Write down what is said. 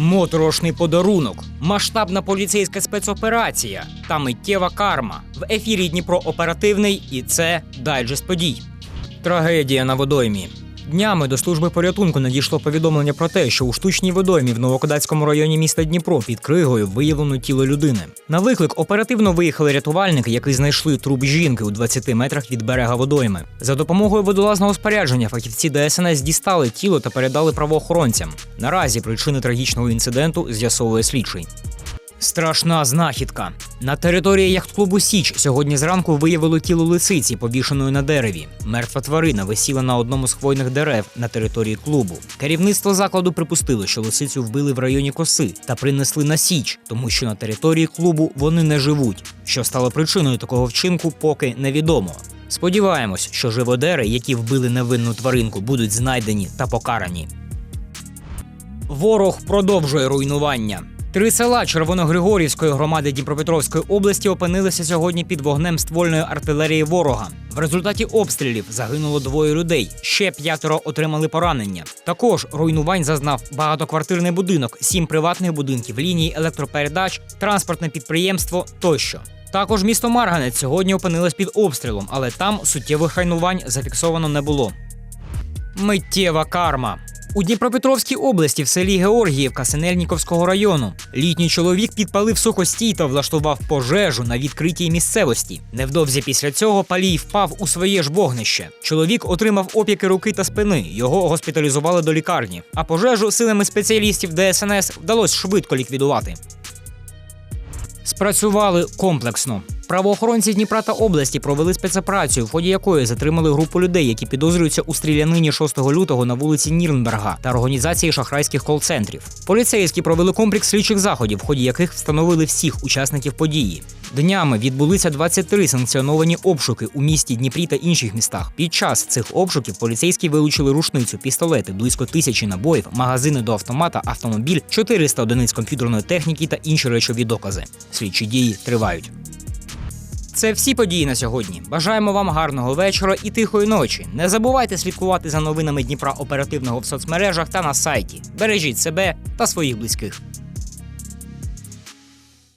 Моторошний подарунок, масштабна поліцейська спецоперація та миттєва карма. В ефірі Дніпро оперативний і це дайджест подій. Трагедія на водоймі. Днями до служби порятунку надійшло повідомлення про те, що у штучній водоймі в Новокодацькому районі міста Дніпро під кригою виявлено тіло людини. На виклик оперативно виїхали рятувальники, які знайшли труп жінки у 20 метрах від берега водойми. За допомогою водолазного спорядження фахівці ДСНС дістали тіло та передали правоохоронцям. Наразі причини трагічного інциденту з'ясовує слідчий. Страшна знахідка. На території яхт-клубу Січ сьогодні зранку виявили тіло лисиці, повішеної на дереві. Мертва тварина висіла на одному з хвойних дерев на території клубу. Керівництво закладу припустило, що лисицю вбили в районі коси та принесли на Січ, тому що на території клубу вони не живуть. Що стало причиною такого вчинку, поки невідомо. Сподіваємось, що живодери, які вбили невинну тваринку, будуть знайдені та покарані. Ворог продовжує руйнування. Три села Червоногригорівської громади Дніпропетровської області опинилися сьогодні під вогнем ствольної артилерії ворога. В результаті обстрілів загинуло двоє людей. Ще п'ятеро отримали поранення. Також руйнувань зазнав багатоквартирний будинок, сім приватних будинків, лінії електропередач, транспортне підприємство тощо. Також місто Марганець сьогодні опинилось під обстрілом, але там суттєвих руйнувань зафіксовано не було. Миттєва карма. У Дніпропетровській області в селі Георгіївка Синельніковського району літній чоловік підпалив сухостій та влаштував пожежу на відкритій місцевості. Невдовзі після цього палій впав у своє ж вогнище. Чоловік отримав опіки руки та спини. Його госпіталізували до лікарні. А пожежу силами спеціалістів ДСНС вдалося швидко ліквідувати. Спрацювали комплексно. Правоохоронці Дніпра та області провели спецоперацію, в ході якої затримали групу людей, які підозрюються у стрілянині 6 лютого на вулиці Нірнберга та організації шахрайських кол-центрів. Поліцейські провели комплекс слідчих заходів, в ході яких встановили всіх учасників події. Днями відбулися 23 санкціоновані обшуки у місті Дніпрі та інших містах. Під час цих обшуків поліцейські вилучили рушницю, пістолети, близько тисячі набоїв, магазини до автомата, автомобіль, 400 одиниць комп'ютерної техніки та інші речові докази. Слідчі дії тривають. Це всі події на сьогодні. Бажаємо вам гарного вечора і тихої ночі. Не забувайте слідкувати за новинами Дніпра оперативного в соцмережах та на сайті. Бережіть себе та своїх близьких.